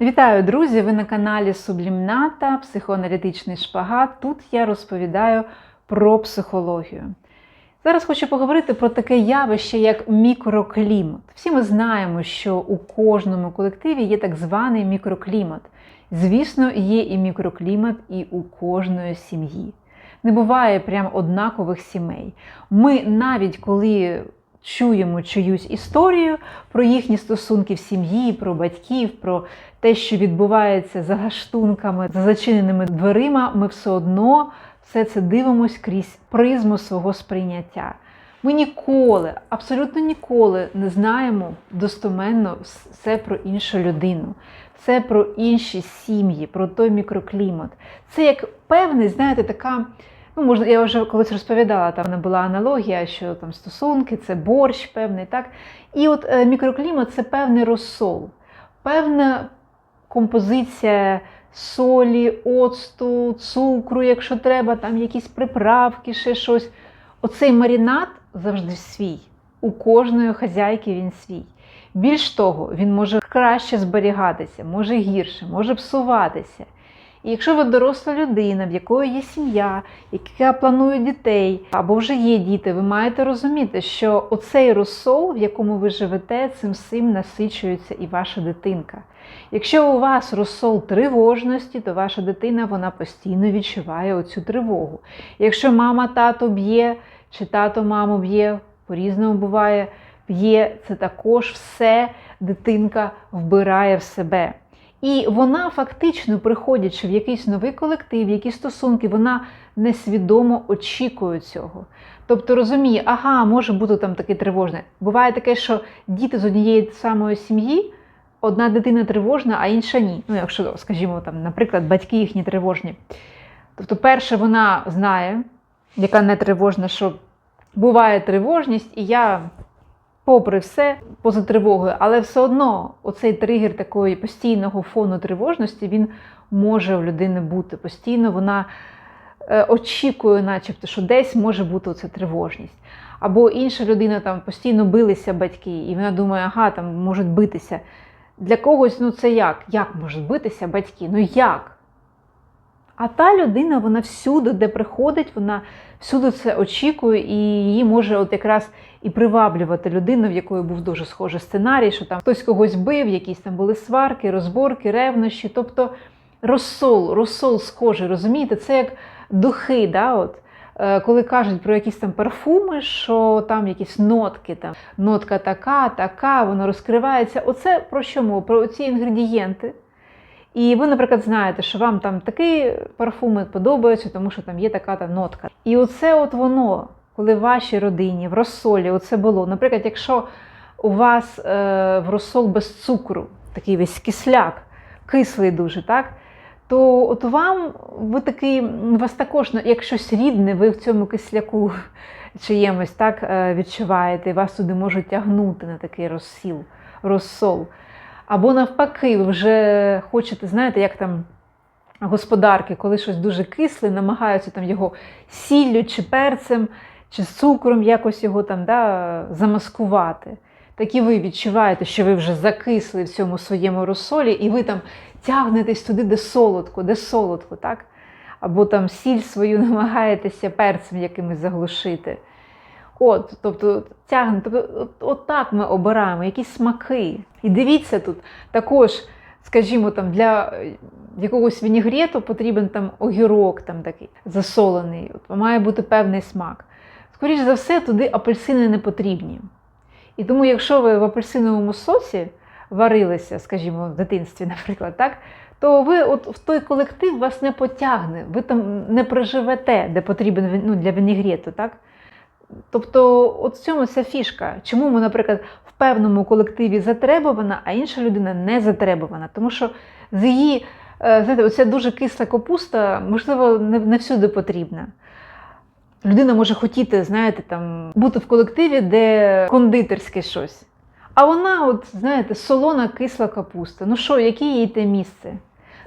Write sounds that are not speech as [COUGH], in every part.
Вітаю, друзі! Ви на каналі Сублімната, психоаналітичний шпагат. Тут я розповідаю про психологію. Зараз хочу поговорити про таке явище, як мікроклімат. Всі ми знаємо, що у кожному колективі є так званий мікроклімат. Звісно, є і мікроклімат і у кожної сім'ї. Не буває прям однакових сімей. Ми навіть коли чуємо чиюсь історію про їхні стосунки в сім'ї, про батьків, про те, що відбувається за гаштунками, за зачиненими дверима, ми все одно все це дивимось крізь призму свого сприйняття. Ми ніколи, абсолютно ніколи не знаємо достоменно все про іншу людину, все про інші сім'ї, про той мікроклімат. Це як певний, знаєте, така. Ну, можна, я вже колись розповідала, там була аналогія, що там стосунки, це борщ певний, так? І от е, мікроклімат це певний розсол, певна композиція солі, оцту, цукру, якщо треба, там якісь приправки, ще щось. Оцей марінад завжди свій. У кожної хазяйки він свій. Більш того, він може краще зберігатися, може гірше, може псуватися. І якщо ви доросла людина, в якої є сім'я, яка планує дітей, або вже є діти, ви маєте розуміти, що оцей розсол, в якому ви живете, цим всім насичується і ваша дитинка. Якщо у вас розсол тривожності, то ваша дитина вона постійно відчуває оцю тривогу. Якщо мама тато б'є, чи тато маму б'є, по-різному буває, б'є, це також все дитинка вбирає в себе. І вона фактично, приходячи в якийсь новий колектив, якісь стосунки, вона несвідомо очікує цього. Тобто розуміє, ага, може бути там таке тривожне. Буває таке, що діти з однієї самої сім'ї, одна дитина тривожна, а інша ні. Ну, якщо, скажімо, там, наприклад, батьки їхні тривожні. Тобто, перше, вона знає, яка не тривожна, що буває тривожність, і я попри все, поза тривогою, але все одно оцей тригер такої постійного фону тривожності він може в людини бути постійно. Вона е, очікує, начебто, що десь може бути оця тривожність. Або інша людина там постійно билися батьки, і вона думає, ага, там можуть битися. Для когось ну це як? Як можуть битися батьки? Ну як? А та людина, вона всюди, де приходить, вона всюди це очікує, і її може от якраз і приваблювати людину, в якої був дуже схожий сценарій, що там хтось когось бив, якісь там були сварки, розборки, ревнощі. Тобто розсол, розсол схожий, розумієте, це як духи. да, от. Е, коли кажуть про якісь там парфуми, що там якісь нотки, там нотка така, така, воно розкривається. Оце про що мова? Про ці інгредієнти. І ви, наприклад, знаєте, що вам там такі парфуми подобаються, тому що там є така та нотка. І оце от воно, коли в вашій родині, в розсолі, оце було. Наприклад, якщо у вас е, в розсол без цукру, такий весь кисляк, кислий дуже, так? То от вам ви такий, вас також, ну, як щось рідне, ви в цьому кисляку [LAUGHS] чиємось так е, відчуваєте, вас туди можуть тягнути на такий розсіл, розсол. Або навпаки, ви вже хочете, знаєте, як там господарки, коли щось дуже кисле, намагаються там його сіллю чи перцем, чи цукром якось його там да, замаскувати. Так і ви відчуваєте, що ви вже закисли в цьому своєму розсолі, і ви там тягнетесь туди, де солодко, де солодко, так? Або там сіль свою [LAUGHS] намагаєтеся перцем якимось заглушити. От, тобто тягне, тобто, от, от так ми обираємо якісь смаки. І дивіться тут також, скажімо, там для якогось вінігрету потрібен там огірок там такий засолений. От, має бути певний смак. Скоріше за все, туди апельсини не потрібні. І тому, якщо ви в апельсиновому сосі варилися, скажімо, в дитинстві, [LAUGHS] наприклад, так, то ви от в той колектив вас не потягне, ви там не проживете, де потрібен ну, для вінігрету, так? Тобто, от в цьому ця фішка. Чому ми, наприклад, в певному колективі затребувана, а інша людина не затребувана? Тому що з її, знаєте, оця дуже кисла капуста, можливо, не, не всюди потрібна. Людина може хотіти, знаєте, там, бути в колективі, де кондитерське щось. А вона, от, знаєте, солона кисла капуста. Ну що, яке їй те місце?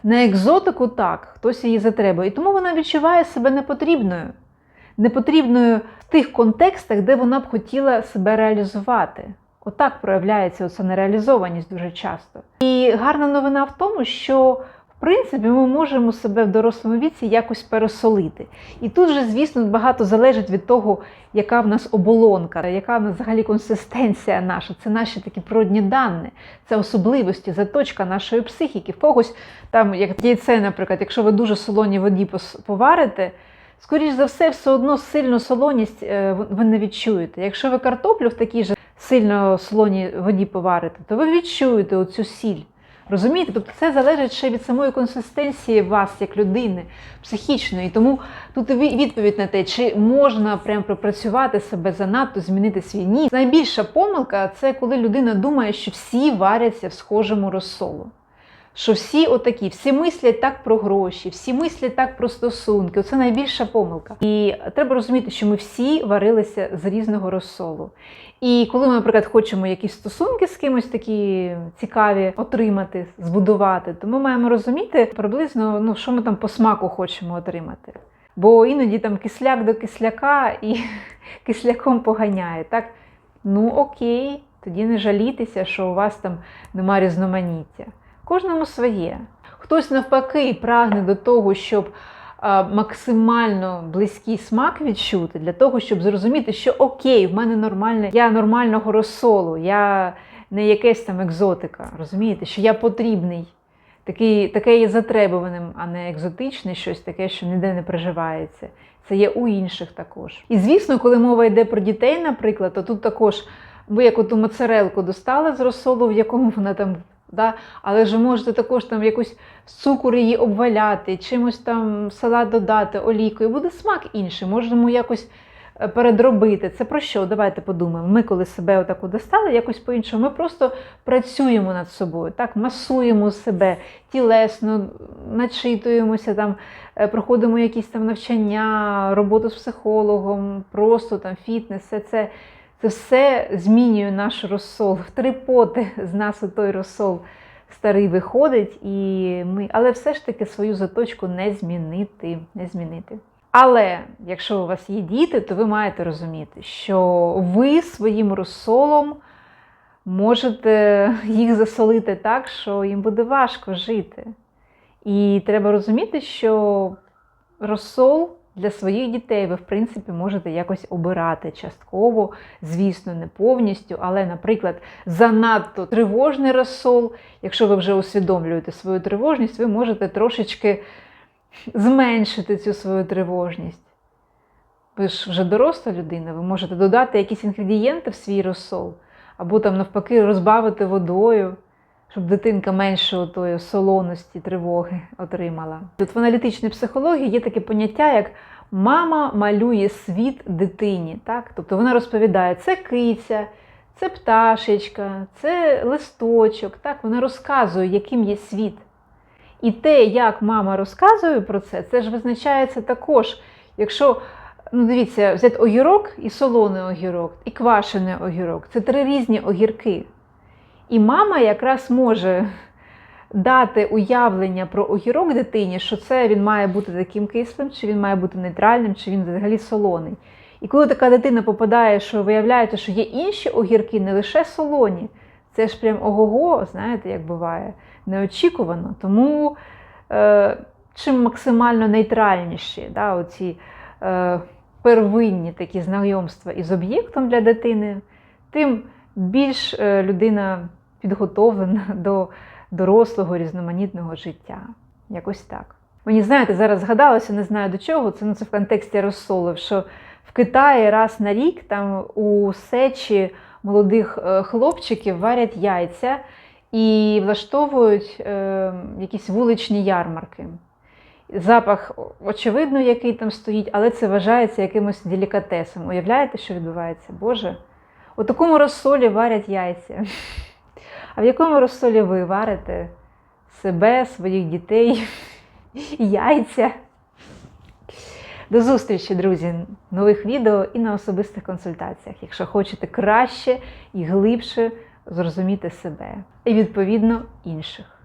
На екзотику так, хтось її затребує. І тому вона відчуває себе непотрібною. Непотрібною в тих контекстах, де вона б хотіла себе реалізувати. Отак проявляється оця нереалізованість дуже часто. І гарна новина в тому, що в принципі ми можемо себе в дорослому віці якось пересолити. І тут же, звісно, багато залежить від того, яка в нас оболонка, яка в нас взагалі консистенція наша. Це наші такі природні дані, це особливості, заточка нашої психіки. В когось там, як яйце, наприклад, якщо ви дуже солоні воді поварите, скоріш за все, все одно сильну солоність е, ви не відчуєте. Якщо ви картоплю в такій же сильно солоній воді поварите, то ви відчуєте оцю сіль. Розумієте? Тобто це залежить ще від самої консистенції вас, як людини, психічної. Тому тут відповідь на те, чи можна прям пропрацювати себе занадто, змінити свій ні. Найбільша помилка це коли людина думає, що всі варяться в схожому розсолу. Що всі отакі, всі мислять так про гроші, всі мислять так про стосунки. Це найбільша помилка. І треба розуміти, що ми всі варилися з різного розсолу. І коли ми, наприклад, хочемо якісь стосунки з кимось такі цікаві отримати, збудувати, то ми маємо розуміти приблизно, ну, що ми там по смаку хочемо отримати. Бо іноді там кисляк до кисляка і [LAUGHS] кисляком поганяє. так? Ну окей, тоді не жалітися, що у вас там немає різноманіття. Кожному своє. Хтось навпаки прагне до того, щоб максимально близький смак відчути, для того, щоб зрозуміти, що окей, в мене нормальне, я нормального розсолу, я не якась там екзотика. Розумієте, що я потрібний. Такий, Таке є затребуваним, а не екзотичне щось таке, що ніде не приживається. Це є у інших також. І звісно, коли мова йде про дітей, наприклад, то тут також ви як оту моцарелку достали з розсолу, в якому вона там Да? Але ж можете також там якусь цукор її обваляти, чимось там салат додати, олійкою. Буде смак інший, можемо якось е, передробити. Це про що? Давайте подумаємо. Ми, коли себе отаку достали, якось по-іншому. Ми просто працюємо над собою, так, масуємо себе тілесно, начитуємося, там, е, проходимо якісь там навчання, роботу з психологом, просто там фітнес, все це. Це все змінює наш розсол. Три поти з нас у той розсол старий виходить, і ми, але все ж таки свою заточку не змінити. не змінити. Але якщо у вас є діти, то ви маєте розуміти, що ви своїм розсолом можете їх засолити так, що їм буде важко жити. І треба розуміти, що розсол для своїх дітей ви, в принципі, можете якось обирати частково, звісно, не повністю, але, наприклад, занадто тривожний розсол, якщо ви вже усвідомлюєте свою тривожність, ви можете трошечки зменшити цю свою тривожність. Ви ж вже доросла людина, ви можете додати якісь інгредієнти в свій розсол, або там, навпаки, розбавити водою щоб дитинка менше тої солоності, тривоги отримала. Тут в аналітичній психології є таке поняття, як мама малює світ дитині. Так? Тобто вона розповідає, це киця, це пташечка, це листочок. Так? Вона розказує, яким є світ. І те, як мама розказує про це, це ж визначається також. Якщо, ну дивіться, взяти огірок і солоний огірок, і квашений огірок це три різні огірки. І мама якраз може дати уявлення про огірок дитині, що це він має бути таким кислим, чи він має бути нейтральним, чи він взагалі солоний. І коли така дитина попадає, що виявляється, що є інші огірки, не лише солоні, це ж прям ого-го, знаєте, як буває, неочікувано. Тому е, чим максимально нейтральніші да, оці е, первинні такі знайомства із об'єктом для дитини, тим більш е, людина підготовлена [LAUGHS] до дорослого різноманітного життя. Якось так. Мені знаєте, зараз згадалося, не знаю до чого, це ну, це в контексті розсолив, що в Китаї раз на рік там у сечі молодих е, хлопчиків варять яйця і влаштовують е, якісь вуличні ярмарки. Запах, очевидно, який там стоїть, але це вважається якимось делікатесом. Уявляєте, що відбувається? Боже? У такому розсолі варять яйця. [LAUGHS] А в якому розсолі ви варите себе, своїх дітей, [LAUGHS] яйця? До зустрічі, друзі, нових відео і на особистих консультаціях, якщо хочете краще і глибше зрозуміти себе і, відповідно, інших.